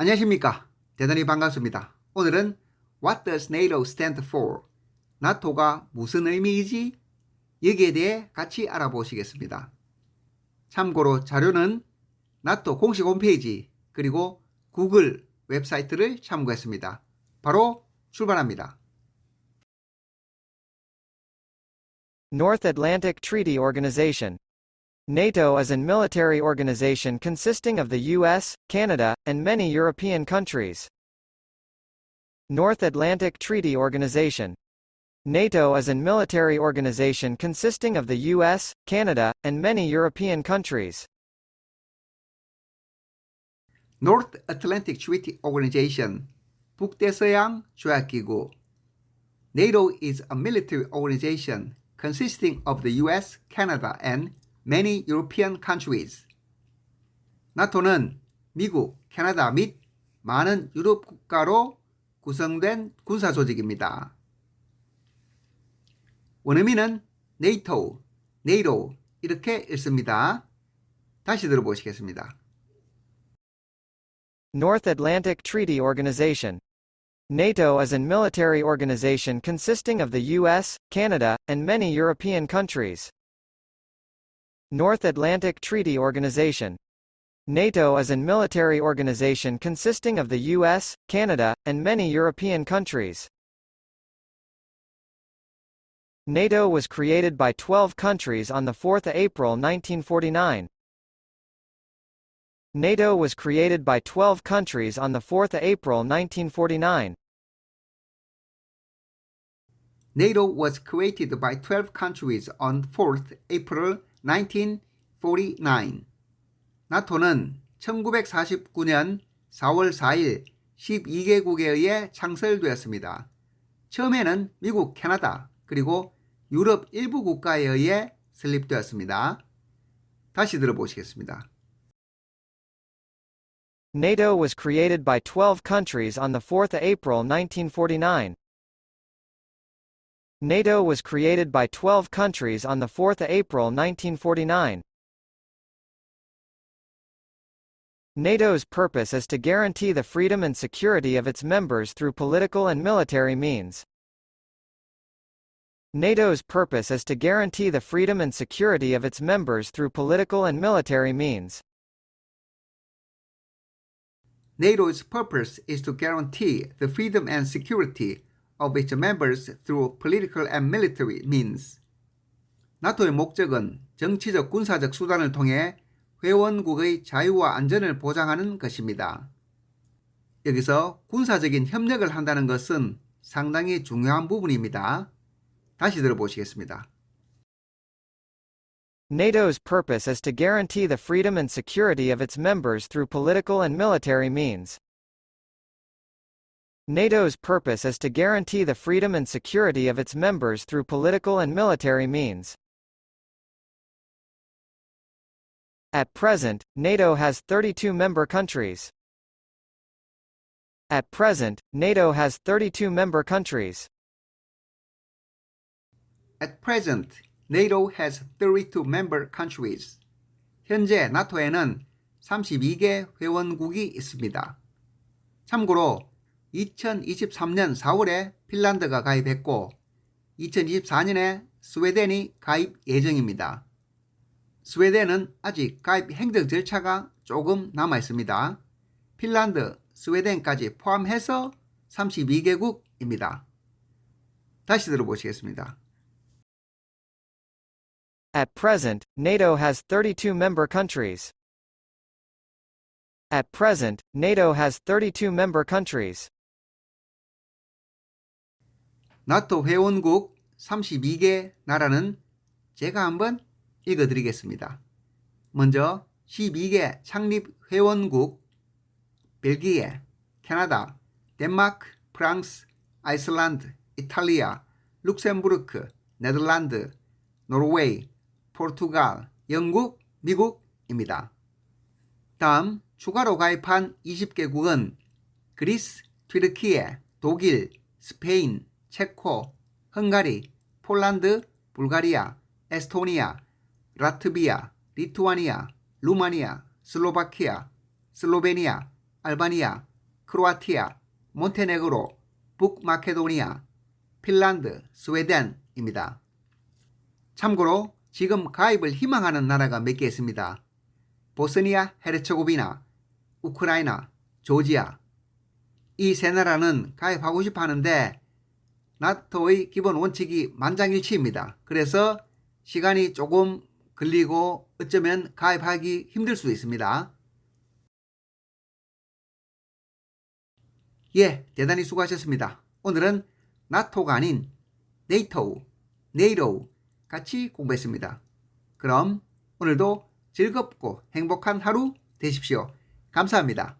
안녕하십니까. 대단히 반갑습니다. 오늘은 What does NATO stand for? 나토가 무슨 의미이지? 여기에 대해 같이 알아보시겠습니다. 참고로 자료는 나토 공식 홈페이지 그리고 구글 웹사이트를 참고했습니다. 바로 출발합니다. North Atlantic Treaty Organization. NATO is a military organization consisting of the US, Canada, and many European countries. North Atlantic Treaty Organization. NATO is a military organization consisting of the US, Canada, and many European countries. North Atlantic Treaty Organization 북대서양 조약기구 NATO is a military organization consisting of the US, Canada, and many European countries. 나토는 미국, 캐나다 및 많은 유럽 국가로 구성된 군사 조직입니다. 원어민은 NATO, NATO 이렇게 읽습니다. 다시 들어보시겠습니다. North Atlantic Treaty Organization. NATO is a military organization consisting of the US, Canada, and many European countries. North Atlantic Treaty Organization. NATO is a military organization consisting of the US, Canada, and many European countries. NATO was created by 12 countries on the 4th of April 1949. NATO was created by 12 countries on the 4th of April 1949. NATO was created by 12 countries on 4th April 1949. 나토는 1949년 4월 4일 12개국에 의해 창설되었습니다. 처음에는 미국, 캐나다, 그리고 유럽 일부 국가에 의해 설립되었습니다. 다시 들어보시겠습니다. NATO was created by 12 countries on the 4th of April 1949. NATO was created by 12 countries on the 4th April 1949. NATO's purpose is to guarantee the freedom and security of its members through political and military means. NATO's purpose is to guarantee the freedom and security of its members through political and military means. NATO's purpose is to guarantee the freedom and security of its members through political and military means. 나토의 목적은 정치적 군사적 수단을 통해 회원국의 자유와 안전을 보장하는 것입니다. 여기서 군사적인 협력을 한다는 것은 상당히 중요한 부분입니다. 다시 들어보시겠습니다. NATO's purpose is to guarantee the freedom and security of its members through political and military means. NATO's purpose is to guarantee the freedom and security of its members through political and military means. At present, NATO has 32 member countries. At present, NATO has 32 member countries. At present, NATO has 32 member countries. 현재 나토에는 32개 회원국이 있습니다. 참고로 2023년 4월에 핀란드가 가입했고 2024년에 스웨덴이 가입 예정입니다. 스웨덴은 아직 가입 행정 절차가 조금 남아 있습니다. 핀란드, 스웨덴까지 포함해서 32개국입니다. 다시 들어보시겠습니다. At present, NATO has 32 member countries. At present, NATO has 32 member countries. 나토 회원국 32개 나라는 제가 한번 읽어 드리겠습니다. 먼저 12개 창립 회원국 벨기에, 캐나다, 덴마크, 프랑스, 아이슬란드, 이탈리아, 룩셈부르크, 네덜란드, 노르웨이, 포르투갈, 영국, 미국입니다. 다음 추가로 가입한 20개국은 그리스, 튀르키예, 독일, 스페인, 체코, 헝가리, 폴란드, 불가리아, 에스토니아, 라트비아, 리투아니아, 루마니아, 슬로바키아, 슬로베니아, 알바니아, 크로아티아, 몬테네그로, 북마케도니아, 핀란드, 스웨덴입니다. 참고로 지금 가입을 희망하는 나라가 몇 개 있습니다. 보스니아 헤르체고비나, 우크라이나, 조지아. 이 세 나라는 가입하고 싶어 하는데 나토의 기본 원칙이 만장일치입니다. 그래서 시간이 조금 걸리고 어쩌면 가입하기 힘들 수도 있습니다. 예, 대단히 수고하셨습니다. 오늘은 나토가 아닌 네이토, 네이로 같이 공부했습니다. 그럼 오늘도 즐겁고 행복한 하루 되십시오. 감사합니다.